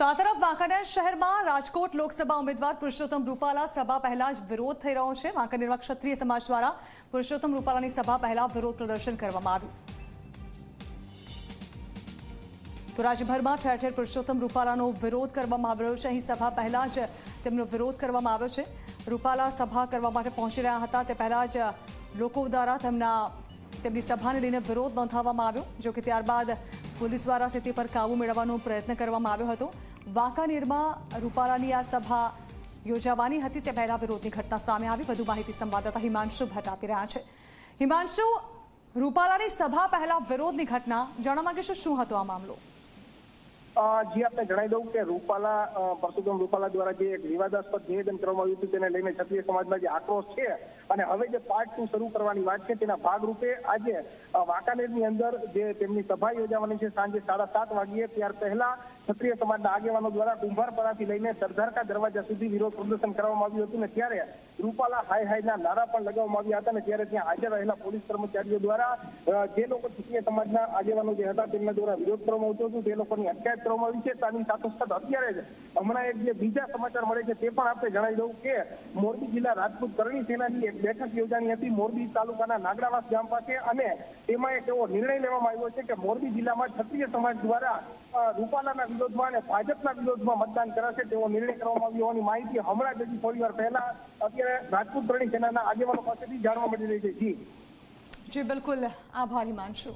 તો આ તરફ વાંકાનેર શહેરમાં રાજકોટ લોકસભા ઉમેદવાર પુરુષોત્તમ રૂપાલા સભા પહેલા જ વિરોધ થઈ રહ્યો છે. વાંકાનેરમાં ક્ષત્રિય સમાજ દ્વારા પુરુષોત્તમ રૂપાલાની સભા પહેલા વિરોધ પ્રદર્શન કરવામાં આવ્યું. તો રાજ્યભરમાં ઠેર ઠેર પુરુષોત્તમ રૂપાલાનો વિરોધ કરવામાં આવી રહ્યો છે. અહીં સભા પહેલા જ તેમનો વિરોધ કરવામાં આવ્યો છે. રૂપાલા સભા કરવા માટે પહોંચી રહ્યા હતા. તે પહેલા જ લોકો દ્વારા તેમના તેમની સભાને લઈને વિરોધ નોંધાવવામાં આવ્યો, જો કે ત્યારબાદ પોલીસ દ્વારા સ્થિતિ પર કાબુ મેળવવાનો પ્રયત્ન કરવામાં આવ્યો હતો. વાંકાનેરમાં રૂપાલાની આ સભા યોજાવાની હતી, તે પહેલા વિરોધની ઘટના સામે આવી. વધુ માહિતી સંવાદદાતા હિમાંશુ ભટ્ટ આપી રહ્યા છે. હિમાંશુ, રૂપાલાની સભા પહેલા વિરોધની ઘટના, જાણવા માંગીશું શું હતો આ મામલો? જી આપને જણાવી દઉં કે રૂપાલા પરસોત્તમ રૂપાલા દ્વારા જે એક વિવાદાસ્પદ નિવેદન કરવામાં આવ્યું હતું તેને લઈને ક્ષત્રિય સમાજમાં જે આક્રોશ છે અને હવે જે પાર્ટ ટુ શરૂ કરવાની વાત છે તેના ભાગરૂપે આજે વાંકાનેરની અંદર જે તેમની સભા યોજાવાની છે સાંજે સાડા સાત વાગ્યે, ત્યાર પહેલા ક્ષત્રિય સમાજના આગેવાનો દ્વારા કુંભારપરાથી લઈને સરદારકા દરવાજા સુધી વિરોધ પ્રદર્શન કરવામાં આવ્યું હતું ને ત્યારે રૂપાલા હાય હાયના નારા પણ લગાવવામાં આવ્યા હતા ને ત્યારે ત્યાં હાજર રહેલા પોલીસ કર્મચારીઓ દ્વારા જે લોકો ક્ષત્રિય સમાજના આગેવાનો જે હતા તેમના દ્વારા વિરોધ કરવામાં આવતો હતો, તે લોકોની અટકાયત કરવામાં આવી છે. તેની સાથોસાથ અત્યારે જ હમણાં એક જે બીજા સમાચાર મળે છે, તે પણ આપણે જણાવી દઉં કે મોરબી જિલ્લા રાજપૂત કરણી સેનાની એક બેઠક યોજાની હતી મોરબી તાલુકાના નાગડાવાસ ગામ પાસે અને તેમાં એક એવો નિર્ણય લેવામાં આવ્યો છે કે મોરબી જિલ્લામાં ક્ષત્રિય સમાજ દ્વારા રૂપાલાના વિરોધમાં અને ભાજપના વિરોધમાં મતદાન કરાશે તેવો નિર્ણય કરવામાં આવ્યો હોવાની માહિતી હમણાં જ થોડી વાર પહેલા અત્યારે રાજપૂત કરણી સેનાના આગેવાનો પાસેથી જાણવા મળી રહી છે. જી. જી, બિલકુલ. આભાર હિમાંશુ